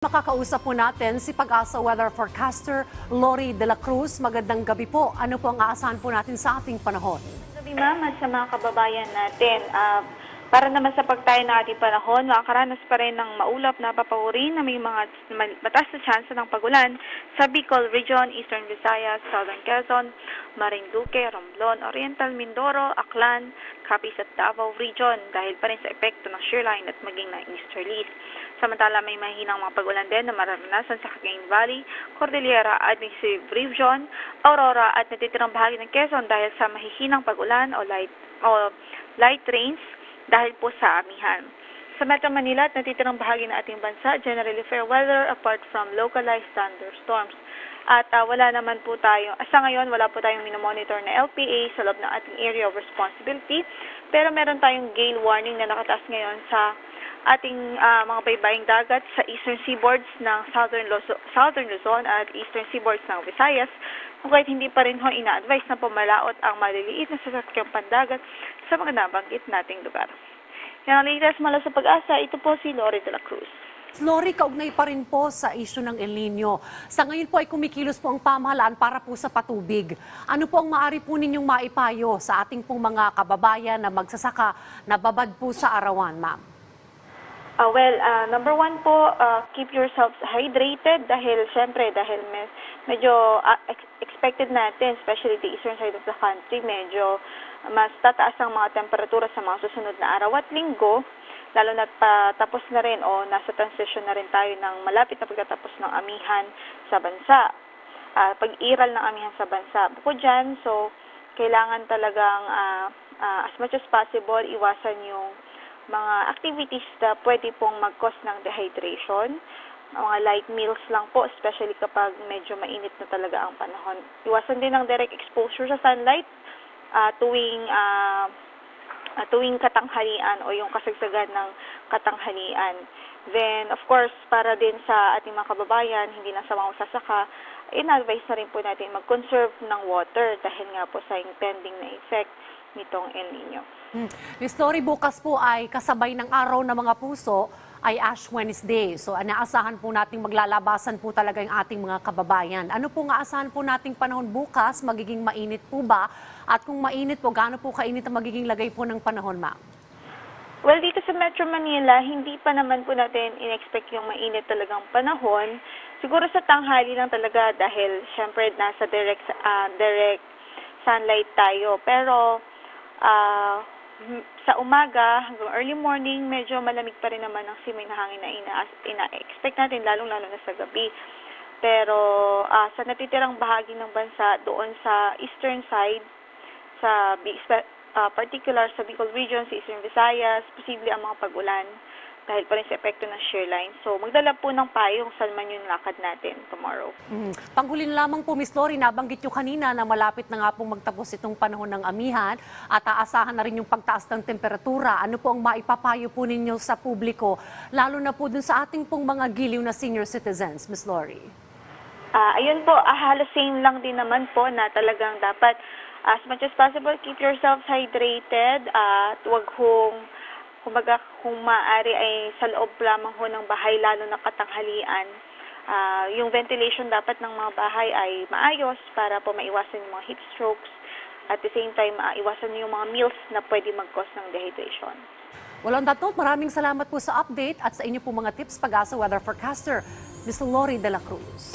Makakausap po natin si Pag-asa Weather Forecaster Lori De La Cruz. Magandang gabi po. Ano po ang aasahan po natin sa ating panahon? Gabi ma'am at sa mga kababayan natin. Ah, para naman sa pagtayo ng ating panahon, makakaranas pa rin ng maulap na papawuri na may mga mataas na tsansa ng pagulan sa Bicol Region, Eastern Visayas, Southern Quezon, Marinduque, Romblon, Oriental Mindoro, Aklan, Capiz at Davao Region dahil pa rin sa epekto ng shearline at maging ng easterlies. Samantala may mahinang mga pagulan din na mararanasan sa Cagayan Valley, Cordillera, Administrative Region, Aurora at natitirang bahagi ng Quezon dahil sa mahihinang pagulan o light, o light rains dahil po sa amihan. Sa Metro Manila at natitirang bahagi ng ating bansa, generally fair weather apart from localized thunderstorms. At ah, wala naman po tayo, sa ngayon wala po tayong minomonitor na LPA sa loob ng ating area of responsibility. Pero meron tayong gale warning na nakataas ngayon sa ating ah, mga baybaying dagat sa eastern seaboards ng southern, Luzon, southern Luzon at eastern seaboards ng Visayas. Kung kahit hindi pa rin ho ina-advise na pumalaot ang maliliit na sasakyang pandagat sa mga nabanggit nating lugar. Yan ang latest mula sa pag-asa. Ito po si Lori de la Cruz. Lori, kaugnay pa rin po sa isyu ng El Nino. Sa ngayon po ay kumikilos po ang pamahalaan para po sa patubig. Ano po ang maaari po ninyong maipayo sa ating pong mga kababayan na magsasaka na babad po sa arawan, ma'am? Ah, well, ah, number one po, ah, keep yourselves hydrated dahil syempre dahil me- medyo ex- expected natin, especially the eastern side of the country, medyo mas tataas ang mga temperatura sa mga susunod na araw at linggo, lalo na patapos na rin o nasa transition na rin tayo ng malapit na pagtatapos ng amihan sa bansa. Ah, pag-iral ng amihan sa bansa. Bukod dyan, so kailangan talagang ah, ah, as much as possible iwasan yung mga activities na pwede pong mag-cause ng dehydration. Mga light meals lang po, especially kapag medyo mainit na talaga ang panahon. Iwasan din ng direct exposure sa sunlight ah, tuwing ah, tuwing katanghalian o yung kasagsagan ng katanghalian. Then, of course, para din sa ating mga kababayan, hindi lang sa mga sasaka, in-advise na rin po natin mag-conserve ng water dahil nga po sa impending na effect nitong El Nino. Hmm. Miss Lori, bukas po ay kasabay ng araw ng mga puso ay Ash Wednesday. So inaasahan po nating maglalabasan po talaga yung ating mga kababayan. Ano po nga asahan po nating panahon bukas? Magiging mainit po ba? At kung mainit po, gaano po kainit ang magiging lagay po ng panahon, ma'am? Well, dito sa Metro Manila, hindi pa naman po natin in-expect yung mainit talagang panahon. Siguro sa tanghali lang talaga dahil syempre nasa direct ah, direct sunlight tayo. Pero m- sa umaga hanggang early morning, medyo malamig pa rin naman ang simoy na hangin na ina- ina-expect natin, lalong-lalo na sa gabi. Pero ah, sa natitirang bahagi ng bansa, doon sa eastern side, sa ah, particular sa Bicol Region, sa Eastern Visayas, posible ang mga pag-ulan dahil pa rin sa epekto ng shear line. So, magdala po ng payong saan man yung lakad natin tomorrow. Mm. Panghuli na lamang po, Miss Lori, nabanggit nyo kanina na malapit na nga pong magtapos itong panahon ng amihan at aasahan na rin yung pagtaas ng temperatura. Ano po ang maipapayo po ninyo sa publiko, lalo na po dun sa ating pong mga giliw na senior citizens, Miss Lori? Ah, ayun po, ah, halos same lang din naman po na talagang dapat as much as possible keep yourselves hydrated at wag hong kumbaga kung maaari ay sa loob lamang ho ng bahay lalo na katanghalian. Ah, yung ventilation dapat ng mga bahay ay maayos para po maiwasan yung mga heat strokes at the same time maiwasan yung mga meals na pwede mag-cause ng dehydration. Walang dato, maraming salamat po sa update at sa inyo po mga tips pag-asa weather forecaster, Miss Lori De La Cruz.